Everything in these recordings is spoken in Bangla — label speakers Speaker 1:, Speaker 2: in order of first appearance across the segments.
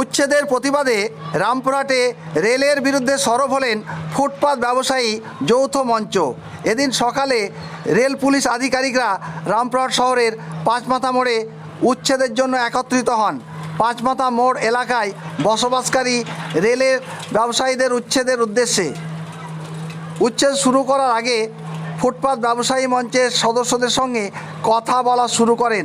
Speaker 1: উচ্ছেদের প্রতিবাদে রামপুরহাটে রেলের বিরুদ্ধে সরব হলেন ফুটপাত ব্যবসায়ী যৌথ মঞ্চ। এদিন সকালে রেল পুলিশ আধিকারিকরা রামপুরহাট শহরের পাঁচমাথা মোড়ে উচ্ছেদের জন্য একত্রিত হন। পাঁচমাথা মোড় এলাকায় বসবাসকারী রেলের ব্যবসায়ীদের উচ্ছেদের উদ্দেশ্যে। উচ্ছেদ শুরু করার আগে ফুটপাত ব্যবসায়ী মঞ্চের সদস্যদের সঙ্গে কথা বলা শুরু করেন।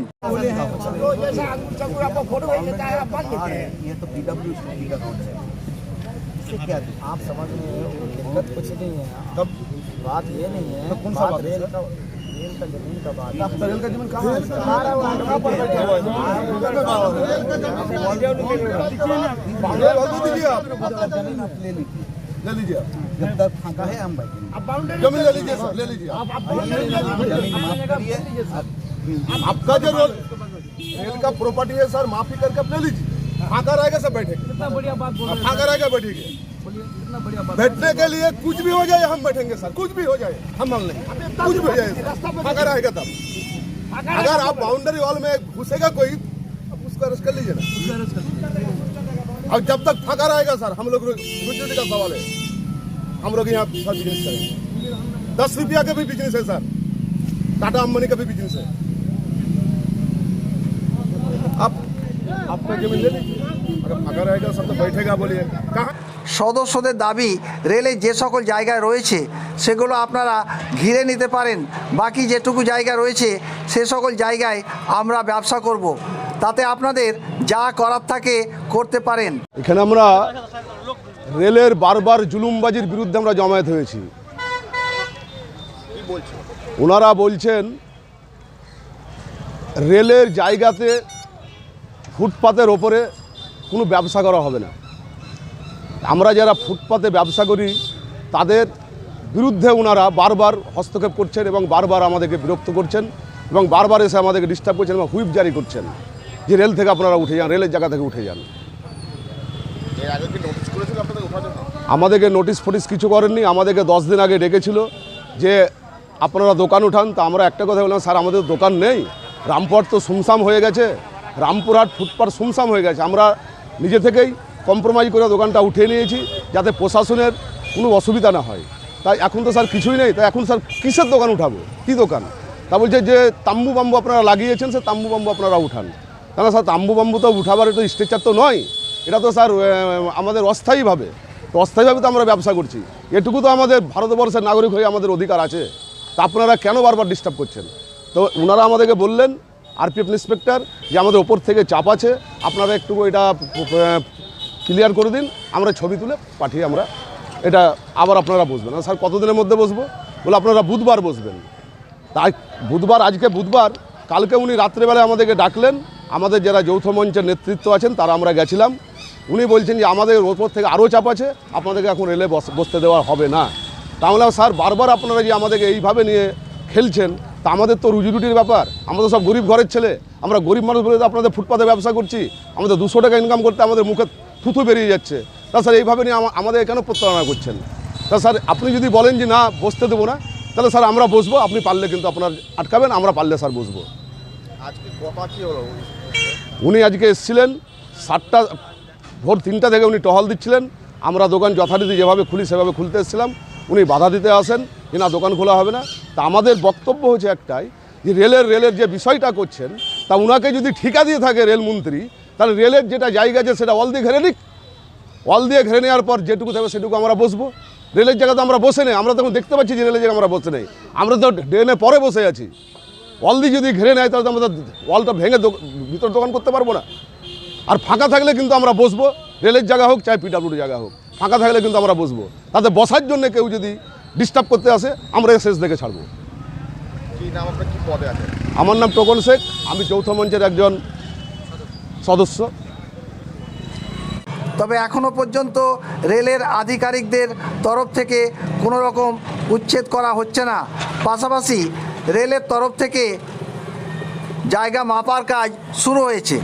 Speaker 2: ले लीजिए जब तक फांका है। हम
Speaker 3: ज़मीन ले लीजिए सर ले लीजिए आपका जो रोल का प्रॉपर्टी है सर माफ़ी करके ले लीजिए। फांका रहेगा सब बैठेंगे हाँ, फांका रहेगा बैठेंगे बैठने के लिए कुछ भी हो जाए हम बैठेंगे सर। कुछ भी हो जाए हम मान लेंगे कुछ भी हो जाए फांका रहेगा तब। अगर आप बाउंड्री वॉल में घुसेगा कोई उसका रस कर लीजिए ना। और जब तक फाका रहेगा सर हम लोग रोजी रोटी का सवाल है हम लोग यहाँ सब बिजनेस करेंगे दस रुपया का भी बिजनेस है सर टाटा अंबानी का भी बिजनेस है आप आपका जमीन ले लीजिए अगर फाका रहेगा सब तो बैठेगा बोलिए कहाँ
Speaker 1: সদস্যদের দাবি রেলে যে সকল জায়গায় রয়েছে সেগুলো আপনারা ঘিরে নিতে পারেন বাকি যেটুকু জায়গা রয়েছে সে সকল জায়গায় আমরা ব্যবসা করব। তাতে আপনাদের যা করার থাকে করতে পারেন।
Speaker 3: এখানে আমরা রেলের বারবার জুলুমবাজির বিরুদ্ধে আমরা জমায়েত হয়েছি। ওনারা বলছেন, রেলের জায়গাতে ফুটপাতের ওপরে কোনো ব্যবসা করা হবে না। আমরা যারা ফুটপাতে ব্যবসা করি, তাদের বিরুদ্ধে ওনারা বারবার হস্তক্ষেপ করছেন এবং বারবার আমাদেরকে বিরক্ত করছেন এবং বারবার এসে আমাদেরকে ডিস্টার্ব করছেন এবং হুইপ জারি করছেন। যে রেল থেকে আপনারা উঠে যান রেলের জায়গা থেকে উঠে যান। আমাদেরকে নোটিশ ফোটিস কিছু করেননি আমাদেরকে দশ দিন আগে ডেকেছিল যে আপনারা দোকান উঠান। তা আমরা একটা কথা বললাম স্যার আমাদের দোকান নেই। রামপুরহাট তো সুমসাম হয়ে গেছে। রামপুরহাট ফুটপাথ সুমসাম হয়ে গেছে। আমরা নিজে থেকেই কম্প্রোমাইজ করে দোকানটা উঠিয়ে নিয়েছি যাতে প্রশাসনের কোনো অসুবিধা না হয়। তাই এখন তো স্যার কিছুই নেই। তাই এখন স্যার কিসের দোকান উঠাবো? কী দোকান? তা বলছে যে তাম্বু বাম্বু আপনারা লাগিয়েছেন সে তাম্বু বাম্বু আপনারা উঠান। তাহলে স্যার, তাম্বু বাম্বু তো উঠাবার তো স্ট্রেচার তো নয়। এটা তো স্যার আমাদের অস্থায়ীভাবে। তো অস্থায়ীভাবে তো আমরা ব্যবসা করছি। এটুকু তো আমাদের ভারতবর্ষের নাগরিক হয়ে আমাদের অধিকার আছে। তা আপনারা কেন বারবার ডিস্টার্ব করছেন? তো ওনারা আমাদেরকে বললেন আরপিএফ ইন্সপেক্টর যে আমাদের ওপর থেকে চাপ আছে, আপনারা একটু এটা ক্লিয়ার করে দিন। আমরা ছবি তুলে পাঠিয়ে আমরা এটা আবার আপনারা বসবেন। স্যার, কতদিনের মধ্যে বসবো? বলে আপনারা বুধবার বসবেন। তাই বুধবার, আজকে বুধবার, কালকে উনি রাত্রেবেলায় আমাদেরকে ডাকলেন আমাদের যারা যৌথ মঞ্চের নেতৃত্ব আছেন, তারা আমরা গেছিলাম। উনি বলছেন যে, আমাদের ওপর থেকে আরও চাপ আছে, আপনাদেরকে এখন রেলে বস- বসতে দেওয়া হবে না। তাহলে স্যার, বারবার আপনারা যে আমাদেরকে এইভাবে নিয়ে খেলছেন, তা আমাদের তো রুজি রুটির ব্যাপার। আমাদের সব গরিব ঘরের ছেলে। আমরা গরিব মানুষ বলে আপনাদের ফুটপাতে ব্যবসা করছি। আমাদের দুশো টাকা ইনকাম করতে আমাদের মুখে থুথু বেরিয়ে যাচ্ছে। তা স্যার, এইভাবে নিয়ে আমাদের কেন প্রতারণা করছেন? তা স্যার, আপনি যদি বলেন যে, না, বসতে দেবো না, তাহলে স্যার, আমরা বসবো। আপনি পারলে কিন্তু আপনার আটকাবেন, আমরা পারলে স্যার বসবো। উনি আজকে এসেছিলেন, সাতটা, ভোর তিনটা থেকে উনি টহল দিচ্ছিলেন। আমরা দোকান যথারীতি যেভাবে খুলি, সেভাবে খুলতে এসেছিলাম। উনি বাধা দিতে আসেন, যে না, দোকান খোলা হবে না। তা আমাদের বক্তব্য হচ্ছে একটাই, যে রেলের রেলের যে বিষয়টা করছেন, তা উনাকে যদি ঠিকা দিয়ে থাকে রেলমন্ত্রী তাহলে রেলের যেটা জায়গা আছে, সেটা অল দিয়ে ঘেরে নিক। অল দিয়ে ঘেরে নেওয়ার পর যেটুকু থাকবে, সেটুকু আমরা বসবো। রেলের জায়গাতে আমরা বসে নেই, আমরা তখন দেখতে পাচ্ছি যে রেলের জায়গায় আমরা বসে নেই। আমরা তো ড্রেনে পরে বসে আছি। অল দিয়ে যদি ঘিরে নেয় তাহলে তো আমরা ওয়ালটা ভেঙে ভিতর দোকান করতে পারব না। আর ফাঁকা থাকলে কিন্তু আমরা বসবো রেলের জায়গা হোক চাই পিডাব্লিউডি জায়গা হোক। ফাঁকা থাকলে কিন্তু আমরা বসবো। তাতে বসার জন্য কেউ যদি ডিস্টার্ব করতে আসে আমরা শেষ দেখে ছাড়বো। আমার নাম টোকন শেখ। আমি যৌথ মঞ্চের একজন সদস্য।
Speaker 1: তবে এখনও পর্যন্ত রেলের আধিকারিকদের তরফ থেকে কোনো রকম উচ্ছেদ করা হচ্ছে না। পাশাপাশি রেলের তরফ থেকে জায়গা মাপার কাজ শুরু হয়েছে।